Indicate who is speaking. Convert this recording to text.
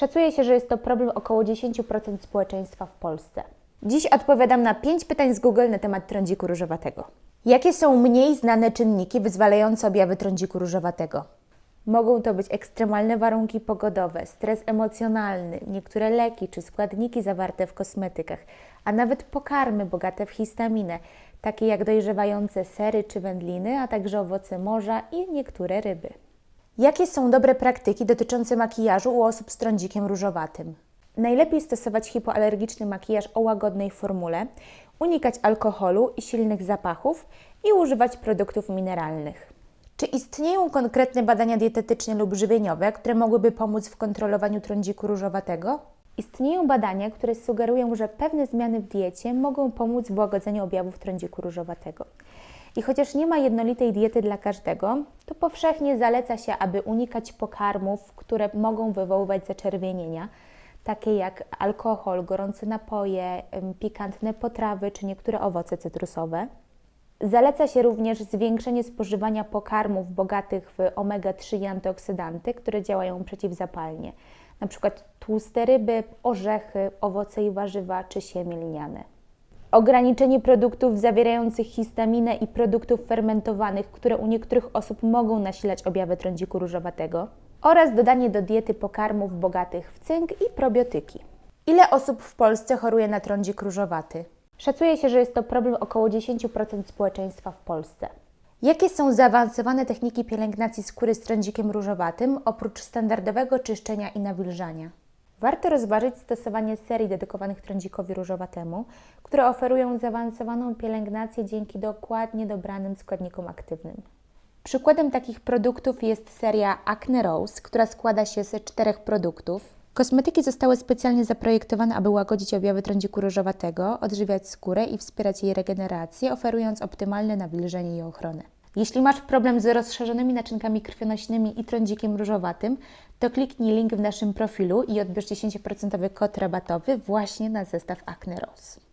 Speaker 1: Szacuje się, że jest to problem około 10% społeczeństwa w Polsce. Dziś odpowiadam na 5 pytań z Google na temat trądziku różowatego. Jakie są mniej znane czynniki wyzwalające objawy trądziku różowatego? Mogą to być ekstremalne warunki pogodowe, stres emocjonalny, niektóre leki czy składniki zawarte w kosmetykach, a nawet pokarmy bogate w histaminę, takie jak dojrzewające sery czy wędliny, a także owoce morza i niektóre ryby. Jakie są dobre praktyki dotyczące makijażu u osób z trądzikiem różowatym? Najlepiej stosować hipoalergiczny makijaż o łagodnej formule, unikać alkoholu i silnych zapachów i używać produktów mineralnych. Czy istnieją konkretne badania dietetyczne lub żywieniowe, które mogłyby pomóc w kontrolowaniu trądziku różowatego? Istnieją badania, które sugerują, że pewne zmiany w diecie mogą pomóc w łagodzeniu objawów trądziku różowatego. I chociaż nie ma jednolitej diety dla każdego, to powszechnie zaleca się, aby unikać pokarmów, które mogą wywoływać zaczerwienienia, takie jak alkohol, gorące napoje, pikantne potrawy czy niektóre owoce cytrusowe. Zaleca się również zwiększenie spożywania pokarmów bogatych w omega-3 i antyoksydanty, które działają przeciwzapalnie, np. tłuste ryby, orzechy, owoce i warzywa czy siemię lniane. Ograniczenie produktów zawierających histaminę i produktów fermentowanych, które u niektórych osób mogą nasilać objawy trądziku różowatego oraz dodanie do diety pokarmów bogatych w cynk i probiotyki. Ile osób w Polsce choruje na trądzik różowaty? Szacuje się, że jest to problem około 10% społeczeństwa w Polsce. Jakie są zaawansowane techniki pielęgnacji skóry z trądzikiem różowatym oprócz standardowego czyszczenia i nawilżania? Warto rozważyć stosowanie serii dedykowanych trądzikowi różowatemu, które oferują zaawansowaną pielęgnację dzięki dokładnie dobranym składnikom aktywnym. Przykładem takich produktów jest seria Acne Rose, która składa się z czterech produktów. Kosmetyki zostały specjalnie zaprojektowane, aby łagodzić objawy trądziku różowatego, odżywiać skórę i wspierać jej regenerację, oferując optymalne nawilżenie i ochronę. Jeśli masz problem z rozszerzonymi naczynkami krwionośnymi i trądzikiem różowatym, to kliknij link w naszym profilu i odbierz 10% kod rabatowy właśnie na zestaw Acne Rose.